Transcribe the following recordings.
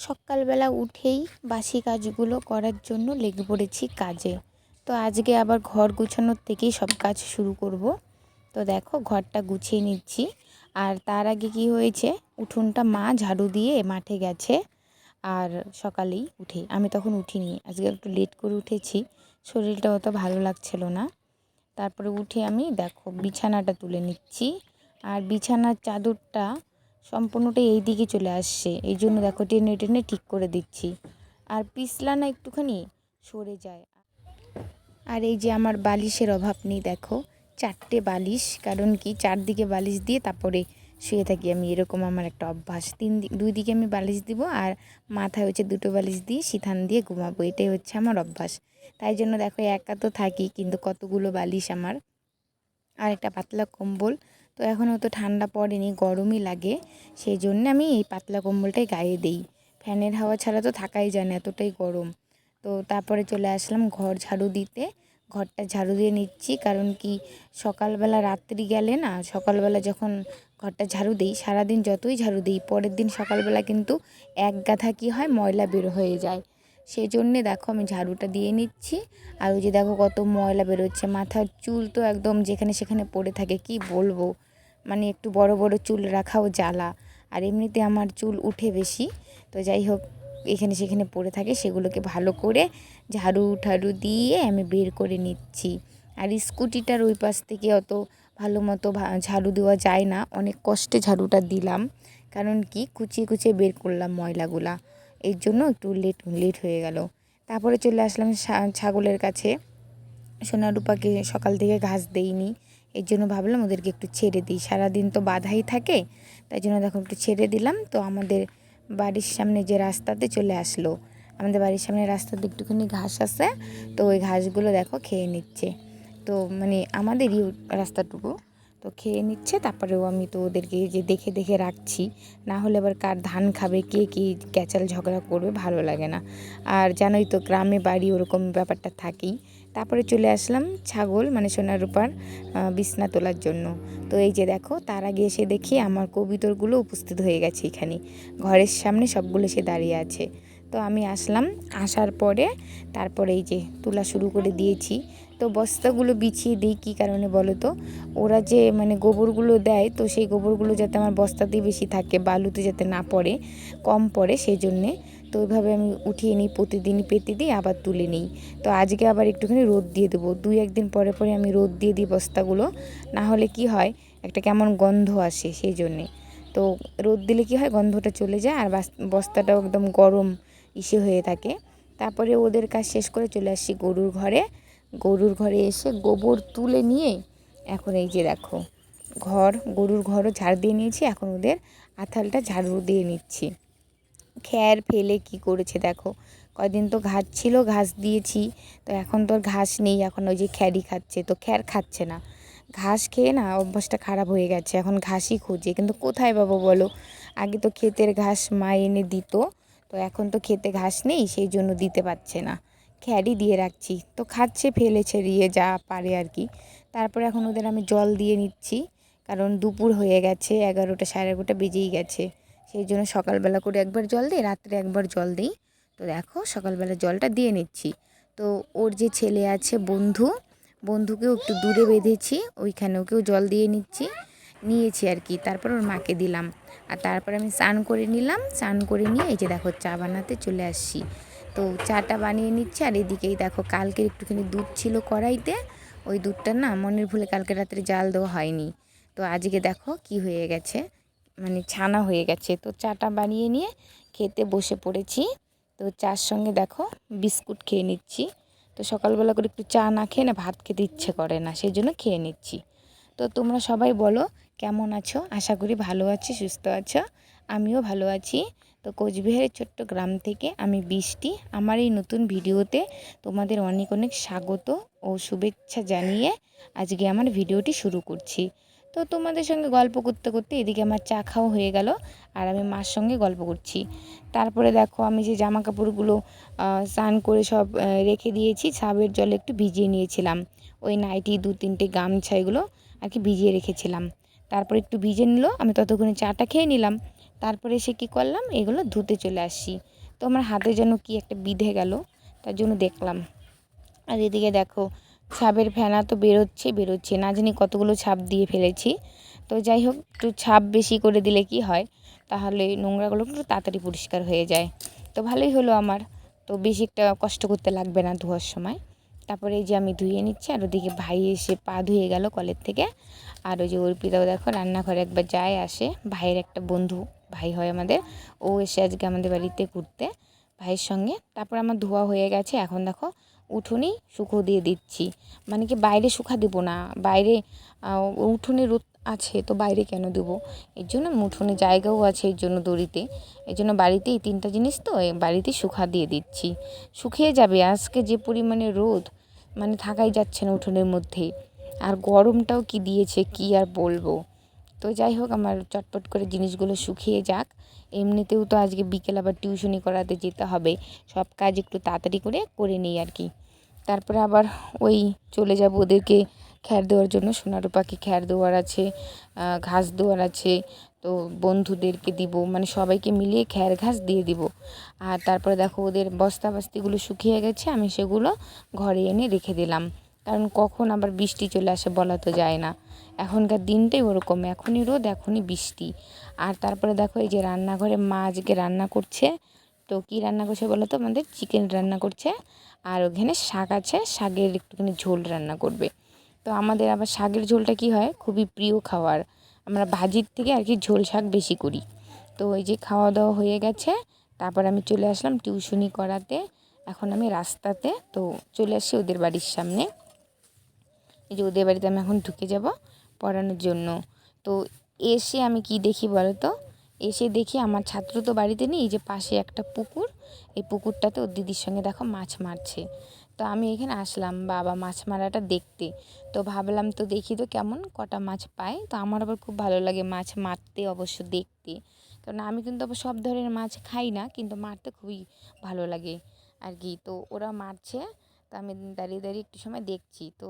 সকালবেলা উঠেই বাসি কাজগুলো করার জন্য লেগে পড়েছি কাজে। তো আজকে আবার ঘর গুছানোর থেকেই সব কাজ শুরু করব। তো দেখো ঘরটা গুছিয়ে নিচ্ছি। আর তার আগে কি হয়েছে? উঠোনটা মা ঝাড়ু দিয়ে মাঠে গেছে আর সকালেই উঠে। আমি তখন উঠিনি। আজকে একটু লেট করে উঠেছি। শরীরটা অত ভালো লাগছিল না। তারপরে উঠে আমি দেখো বিছানাটা তুলে নিচ্ছি। আর বিছানার চাদরটা সম্পূর্ণটাই এই দিকে চলে আসছে। এই জন্য দেখো টেনে টেনে ঠিক করে দিচ্ছি। আর পিছলা না একটুখানি সরে যায়। আর এই যে আমার বালিশের অভাব নেই, দেখো। চারটে বালিশ, কারণ কি? চারদিকে বালিশ দিয়ে তারপরে শুয়ে থাকি আমি। এরকম আমার একটা অভ্যাস। তিন দুই দিকে আমি বালিশ দিব আর মাথায় হচ্ছে দুটো বালিশ দিয়ে সিথান দিয়ে ঘুমাবো। এটাই হচ্ছে আমার অভ্যাস। তাই জন্য দেখো একা তো থাকি, কিন্তু কতগুলো বালিশ আমার। আর একটা পাতলা কম্বল তো এখনও তো ঠান্ডা পড়েনি, গরমই লাগে। সেই জন্য আমি এই পাতলা কম্বলটাই গায়ে দিই। ফ্যানের হাওয়া ছাড়া তো থাকাই যায় না, এতটাই গরম। তো তারপরে চলে আসলাম ঘর ঝাড়ু দিতে। ঘরটা ঝাড়ু দিয়ে নিচ্ছি, কারণ কি সকালবেলা রাত্রি গেলে না, সকালবেলা যখন ঘরটা ঝাড়ু দিই, সারাদিন যতই ঝাড়ু দিই, পরের দিন সকালবেলা কিন্তু এক গাথা কী হয়, ময়লা বের হয়ে যায়। সেই জন্যে দেখো আমি ঝাড়ুটা দিয়ে নিচ্ছি। আর ওই যে দেখো কত ময়লা বেরোচ্ছে, মাথার চুল তো একদম যেখানে সেখানে পড়ে থাকে, কি বলব? মানে একটু বড় বড় চুল রাখাও জ্বালা। আর এমনিতে আমার চুল উঠে বেশি। তো যাই হোক, এখানে সেখানে পড়ে থাকে, সেগুলোকে ভালো করে ঝাড়ু ঠাড়ু দিয়ে আমি বের করে নিচ্ছি। আর স্কুটিটার ওই পাশ থেকে অত ভালো মতো ঝাড়ু দেওয়া যায় না। অনেক কষ্টে ঝাড়ুটা দিলাম। কারণ কি? কুচিয়ে কুচিয়ে বের করলাম ময়লাগুলা। এর জন্য একটু লেট লেট হয়ে গেল। তারপরে চলে আসলাম ছাগলের কাছে। সোনারূপাকে সকাল থেকে ঘাস দেইনি। এর জন্য ভাবলাম ওদেরকে একটু ছেড়ে দিই। সারাদিন তো বাধাই থাকে, তাই জন্য দেখো একটু ছেড়ে দিলাম। তো আমাদের বাড়ির সামনে যে রাস্তাতে চলে আসলো, আমাদের বাড়ির সামনে রাস্তাতে একটুখানি ঘাস আছে, তো ওই ঘাসগুলো দেখো খেয়ে নিচ্ছে। তো মানে আমাদেরই রাস্তাটুকু, তো খেয়ে নিচ্ছে, তারপরেও আমি তো ওদেরকে যে দেখে দেখে রাখছি। না হলে আবার কার ধান খাবে, কে কী ক্যাচাল ঝগড়া করবে, ভালো লাগে না। আর জানোই তো, গ্রামে বাড়ি ওরকম ব্যাপারটা থাকেই। তারপরে চলে আসলাম ছাগল মানে সোনার রূপার বিছনা তোলার জন্য। তো এই যে দেখো, তার আগে এসে দেখি আমার কবিতরগুলো উপস্থিত হয়ে গেছে এখানে। ঘরের সামনে সবগুলো সে দাঁড়িয়ে আছে। তো আমি আসলাম, আসার পরে তারপরে এই যে তোলা শুরু করে দিয়েছি। তো বস্তাগুলো বিছিয়ে দিই, কী কারণে বলো তো? ওরা যে মানে গোবরগুলো দেয়, তো সেই গোবরগুলো যাতে আমার বস্তাতেই বেশি থাকে বালুতে যাতে না পড়ে, কম পড়ে, সেই জন্যে তো ওইভাবে আমি উঠিয়ে নিই প্রতিদিনই পেতে দিই, আবার তুলে নিই। তো আজকে আবার একটুখানি রোদ দিয়ে দেবো। দুই, একদিন পরে পরে আমি রোদ দিয়ে দিই বস্তাগুলো। না হলে কি হয়, একটা কেমন গন্ধ আসে সেই জন্যে। তো রোদ দিলে কি হয়, গন্ধটা চলে যায় আর বস্তাটাও একদম গরম ইসে হয়ে থাকে। তারপরে ওদের কাজ শেষ করে চলে আসছি গরুর ঘরে। গরুর ঘরে এসে গোবর তুলে নিয়ে এখন এই যে দেখো, ঘর, গরুর ঘরও ঝাড় দিয়ে নিয়েছি। এখন ওদের আথালটা ঝাড়ু দিয়ে নিচ্ছি। খ্যার ফেলে কি করেছে দেখো। কয়দিন তো ঘাস ছিল, ঘাস দিয়েছি, তো এখন তো ঘাস নেই, এখন ওই যে খ্যারই খাচ্ছে, তো খ্যার খাচ্ছে না। ঘাস খেয়ে না অভ্যাসটা খারাপ হয়ে গেছে, এখন ঘাসই খুঁজে, কিন্তু কোথায় পাবো বলো? আগে তো ক্ষেতের ঘাস মা এনে দিত, তো এখন তো খেতে ঘাস নেই, সেই জন্য দিতে পারছে না। খ্যারি দিয়ে রাখছি, তো খাচ্ছে ফেলে ছেড়িয়ে যা পারে আর কি। তারপরে এখন ওদের আমি জল দিয়ে নিচ্ছি, কারণ দুপুর হয়ে গেছে, এগারোটা, সাড়ে এগারোটা বেজেই গেছে। সেই জন্য সকালবেলা করে একবার জল দিই, রাত্রে একবার জল দিই। তো দেখো সকালবেলা জলটা দিয়ে নিচ্ছি। তো ওর যে ছেলে আছে বন্ধু, বন্ধুকেও একটু দূরে বেঁধেছি, ওইখানে ওকেও জল দিয়ে নিচ্ছি। নিয়েছি আর কি, তারপর ওর মাকে দিলাম। আর তারপর আমি স্নান করে নিলাম, স্নান করে নিয়ে এই যে দেখো চা বানাতে চলে আসছি। তো চাটা বানিয়ে নিচ্ছি আর এদিকেই দেখো কালকে একটুখানি দুধ ছিল কড়াইতে, ওই দুধটা না মনের ভুলে কালকে রাত্রে জাল দেওয়া হয়নি। তো আজকে দেখো কি হয়ে গেছে। মানে ছানা হয়ে গেছে। তো চাটা বানিয়ে নিয়ে খেতে বসে পড়েছি। তো চার সঙ্গে দেখো বিস্কুট খেয়ে নিচ্ছি। তো সকালবেলা করে একটু চা না খেয়ে না ভাত খেতে ইচ্ছে করে না সেই জন্য খেয়ে নিচ্ছি। তো তোমরা সবাই বলো কেমন আছো? আশা করি ভালো আছি, সুস্থ আছো। আমিও ভালো আছি। তো কোচবিহারের ছোট্ট গ্রাম থেকে আমি বৃষ্টি। আমার এই নতুন ভিডিওতে তোমাদের অনেক অনেক স্বাগত ও শুভেচ্ছা জানিয়ে আজকে আমার ভিডিওটি শুরু করছি। তো তোমাদের সঙ্গে গল্প করতে করতে এদিকে আমার চা খাওয়া হয়ে গেল আর আমি মার সঙ্গে গল্প করছি। তারপরে দেখো আমি যে জামা কাপড়গুলো স্নান করে সব রেখে দিয়েছি সাবের জলে একটু ভিজিয়ে নিয়েছিলাম। ওই নাইটি দু তিনটে গামছা এগুলো আর কি ভিজিয়ে রেখেছিলাম। তারপর একটু ভিজে নিল, আমি ততক্ষণে চাটা খেয়ে নিলাম। তারপরে এসে কী করলাম, এগুলো ধুতে চলে আসি তো আমার হাতে যেন কি একটা বিধে গেল, তার জন্য দেখলাম। আর এদিকে দেখো ছাপের ফেনা তো বেরোচ্ছে বেরোচ্ছে না। জানি কতগুলো ছাপ দিয়ে ফেলেছি। তো যাই হোক, একটু ছাপ বেশি করে দিলে কি হয়? তাহলে নোংরাগুলো একটু তাড়াতাড়ি পরিষ্কার হয়ে যায়। তো ভালোই হলো আমার। তো বেশি একটা কষ্ট করতে লাগবে না ধোয়ার সময়। তারপরে এই যে আমি ধুয়ে নিচ্ছি, আর ওদিকে ভাই এসে পা ধুয়ে গেল কলের থেকে। আর ওই যে অর্পিতাও দেখো, রান্নাঘরে একবার যায় আসে। ভাইয়ের একটা বন্ধু ভাই হয় আমাদের। ও এসে আজকে আমাদের বাড়িতে ঘুরতে ভাইয়ের সঙ্গে। তারপর আমার ধোয়া হয়ে গেছে। এখন দেখো উঠোনি শুকো দিয়ে দিচ্ছি। মানে কি বাইরে শুকা দেবো না। বাইরে উঠোনে রোদ আছে, তো বাইরে কেন দেবো? এর জন্য উঠোনে জায়গাও আছে এর জন্য দড়িতে। এই জন্য বাড়িতেই তিনটা জিনিস তো বাড়িতে শুকা দিয়ে দিচ্ছি। শুকিয়ে যাবে। আজকে যে পরিমাণে রোদ মানে থাকাই যাচ্ছে না উঠোনের মধ্যে। আর গরমটাও কি দিয়েছে, কি আর বলব? তো যাই হোক, আমার চটপট করে জিনিসগুলো শুকিয়ে যাক। এমনিতেও তো আজকে বিকেল আবার টিউশনি করাতে যেতে হবে। সব কাজ একটু তাড়াতাড়ি করে করে নিই আর কি। তারপরে আবার ওই চলে যাব ওদেরকে খ্যার দেওয়ার জন্য। সোনারূপাকে খ্যার দেওয়ার আছে ঘাস দেওয়ার আছে। তো বন্ধুদেরকে দিব মানে সবাইকে মিলিয়ে খ্যার ঘাস দিয়ে দিব। আর তারপরে দেখো ওদের বস্তা বাস্তিগুলো শুকিয়ে গেছে, আমি সেগুলো ঘরে এনে রেখে দিলাম। কারণ কখন আবার বৃষ্টি চলে আসে বলা তো যায় না। এখনকার দিনটাই ওরকম, এখনই রোদ, এখনই বৃষ্টি। আর তারপরে দেখো এই যে রান্নাঘরে মা আজকে রান্না করছে তো কী রান্না করছে বলো তো? আমাদের চিকেন রান্না করছে। আর ওখানে শাক আছে, শাকের একটুখানি ঝোল রান্না করবে। তো আমাদের আবার শাকের ঝোলটা কি হয়? খুবই প্রিয় খাওয়ার। আমরা ভাজির থেকে আর কি ঝোল শাক বেশি করি। তো ওই যে খাওয়া দাওয়া হয়ে গেছে, তারপর আমি চলে আসলাম টিউশনি করাতে। এখন আমি রাস্তাতে, তো চলে আসি ওদের বাড়ির সামনে। এই যে ওদের বাড়িতে আমি এখন ঢুকে যাব পড়ানোর জন্য। তো এসে আমি কি দেখি বলো তো? এসে দেখি আমার ছাত্র তো বাড়িতে নেই যে পাশে একটা পুকুর। এই পুকুরটাতে ওর দিদির সঙ্গে দেখো মাছ মারছে। তো আমি এখানে আসলাম, বাবা মাছ মারাটা দেখতে। তো ভাবলাম তো দেখি তো কেমন কটা মাছ পায়। তো আমার আবার খুব ভালো লাগে মাছ মারতে অবশ্য দেখতে। কারণ আমি কিন্তু আবার সব ধরনের মাছ খাই না, কিন্তু মারতে খুবই ভালো লাগে আর কি। তো ওরা মারছে, তো আমি দাঁড়িয়ে দাঁড়িয়ে একটু সময় দেখছি। তো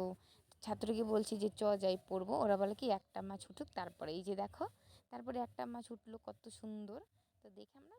ছাত্রকে বলছি যে, চ, যাই, পড়ব। ওরা বলে কি, একটা মাছ উঠুক, তারপরে। এই যে দেখো তারপরে একটা মাছ উঠল কত সুন্দর। তো দেখে আমরা